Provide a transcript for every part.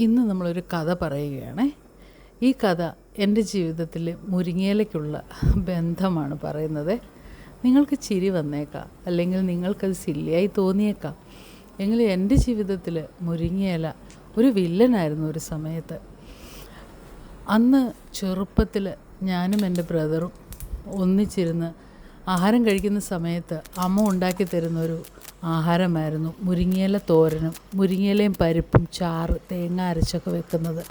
ഇന്ന് നമ്മളൊരു കഥ പറയുകയാണ്. ഈ കഥ എന്റെ ജീവിതത്തിൽ മുരിങ്ങയിലേക്കുള്ള ബന്ധമാണ് പറയുന്നത്. നിങ്ങൾക്ക് ചിരി വന്നേക്കാം അല്ലെങ്കിൽ നിങ്ങൾക്കത് സില്ലിയായി തോന്നിയേക്കാം. എങ്കിലും എന്റെ ജീവിതത്തിൽ മുരിങ്ങയില ഒരു വില്ലനായിരുന്നു ഒരു സമയത്ത്. അന്ന് ചെറുപ്പത്തിൽ ഞാനും എന്റെ ബ്രദറും ഒന്നിച്ചിരുന്ന് ആഹാരം കഴിക്കുന്ന സമയത്ത് അമ്മ ഉണ്ടാക്കി തരുന്നൊരു ആഹാരമായിരുന്നു. മുരിങ്ങയില തോരനും മുരിങ്ങയിലയും പരിപ്പും ചാറ് തേങ്ങ അരച്ചൊക്കെ വെക്കുന്നത്.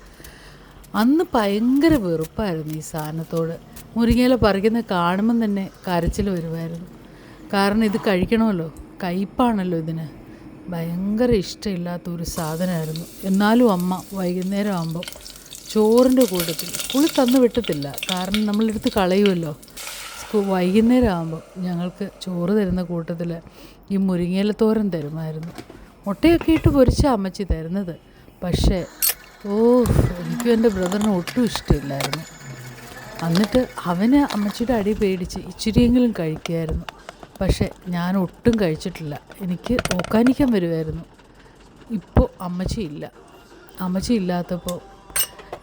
അന്ന് ഭയങ്കര വെറുപ്പായിരുന്നു ഈ സാധനത്തോട്. മുരിങ്ങയില പറിക്കുന്നത് കാണുമ്പം തന്നെ കരച്ചിൽ വരുമായിരുന്നു. കാരണം ഇത് കഴിക്കണമല്ലോ കയ്പ്പാണല്ലോ ഇതിന്. ഭയങ്കര ഇഷ്ടമില്ലാത്ത ഒരു സാധനമായിരുന്നു. എന്നാലും അമ്മ വൈകുന്നേരം ആകുമ്പോൾ ചോറിന്റെ കൂട്ടത്തിൽ പുളി തന്നു വിട്ടത്തില്ല. കാരണം നമ്മളെടുത്ത് കളയുമല്ലോ. വൈകുന്നേരം ആകുമ്പോൾ ഞങ്ങൾക്ക് ചോറ് തരുന്ന കൂട്ടത്തിൽ ഈ മുരിങ്ങയില തോരൻ തരുമായിരുന്നു. മുട്ടയൊക്കെ ഇട്ട് പൊരിച്ച അമ്മച്ചി തരുന്നത്. പക്ഷേ ഓ എനിക്കും എന്റെ ബ്രദറിന് ഒട്ടും ഇഷ്ടമില്ലായിരുന്നു. എന്നിട്ട് അവന് അമ്മച്ചിയുടെ അടി പേടിച്ച് ഇച്ചിരിയെങ്കിലും കഴിക്കുമായിരുന്നു. പക്ഷേ ഞാൻ ഒട്ടും കഴിച്ചിട്ടില്ല. എനിക്ക് ഓക്കാനിക്കാൻ വരുമായിരുന്നു. ഇപ്പോൾ അമ്മച്ചി ഇല്ല. അമ്മച്ചി ഇല്ലാത്തപ്പോൾ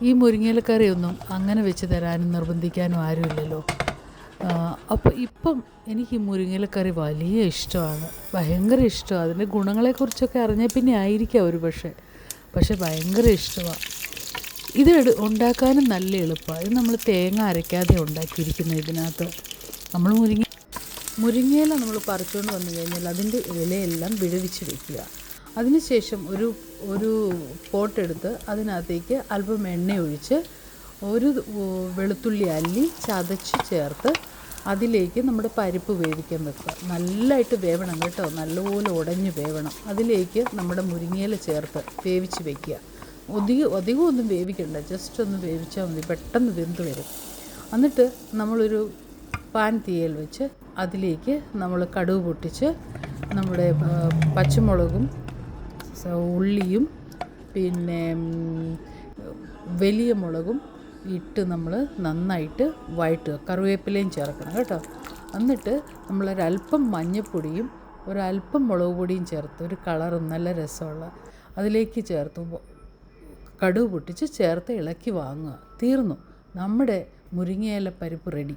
ഈ മുരിങ്ങയിലക്കറിയൊന്നും അങ്ങനെ വെച്ച് തരാനും നിർബന്ധിക്കാനും ആരുമില്ലല്ലോ. അപ്പോൾ ഇപ്പം എനിക്ക് ഈ മുരിങ്ങയിലക്കറി വലിയ ഇഷ്ടമാണ്. ഭയങ്കര ഇഷ്ടമാണ്. അതിന്റെ ഗുണങ്ങളെക്കുറിച്ചൊക്കെ അറിഞ്ഞാൽ പിന്നെ ആയിരിക്കാം ഒരു പക്ഷേ. പക്ഷേ ഭയങ്കര ഇഷ്ടമാണ് ഇത് ഉണ്ടാക്കാനും നല്ല എളുപ്പമാണ് ഇത് നമ്മൾ തേങ്ങ അരയ്ക്കാതെ ഉണ്ടാക്കിയിരിക്കുന്നത് ഇതിനകത്ത്. നമ്മൾ മുരിങ്ങ മുരിങ്ങയില നമ്മൾ പറിച്ചുകൊണ്ട് വന്നു കഴിഞ്ഞാൽ അതിന്റെ ഇലയെല്ലാം വിടുവിച്ച് വയ്ക്കുക അതിനുശേഷം ഒരു ഒരു പോട്ടെടുത്ത് അതിനകത്തേക്ക് അല്പം എണ്ണ ഒഴിച്ച് ഒരു വെളുത്തുള്ളി അല്ലി ചതച്ച് ചേർത്ത് അതിലേക്ക് നമ്മുടെ പരിപ്പ് വേവിക്കാൻ വെക്കുക. നല്ലതായിട്ട് വേവണം കേട്ടോ. നല്ലപോലെ ഉടഞ്ഞ് വേവണം. അതിലേക്ക് നമ്മുടെ മുരിങ്ങയില ചേർത്ത് വേവിച്ച് വെക്കുക. അധികം അധികം ഒന്നും വേവിക്കണ്ട. ജസ്റ്റ് ഒന്ന് വേവിച്ചാൽ മതി. പെട്ടെന്ന് വെന്ത് വരും. എന്നിട്ട് നമ്മളൊരു പാൻ തീയൽ വെച്ച് അതിലേക്ക് നമ്മൾ കടുക് പൊട്ടിച്ച് നമ്മുടെ പച്ചമുളകും ഉള്ളിയും പിന്നെ വലിയ മുളകും ഇട്ട് നമ്മൾ നന്നായിട്ട് വഴറ്റുക. കറിവേപ്പിലയും ചേർക്കണം കേട്ടോ. എന്നിട്ട് നമ്മളൊരല്പം മഞ്ഞൾപ്പൊടിയും ഒരല്പം മുളക് പൊടിയും ചേർത്ത് ഒരു കളറും നല്ല രസമുള്ള അതിലേക്ക് ചേർത്ത് കടുക് പൊട്ടിച്ച് ചേർത്ത് ഇളക്കി വാങ്ങുക. തീർന്നു. നമ്മുടെ മുരിങ്ങയില പരിപ്പ് റെഡി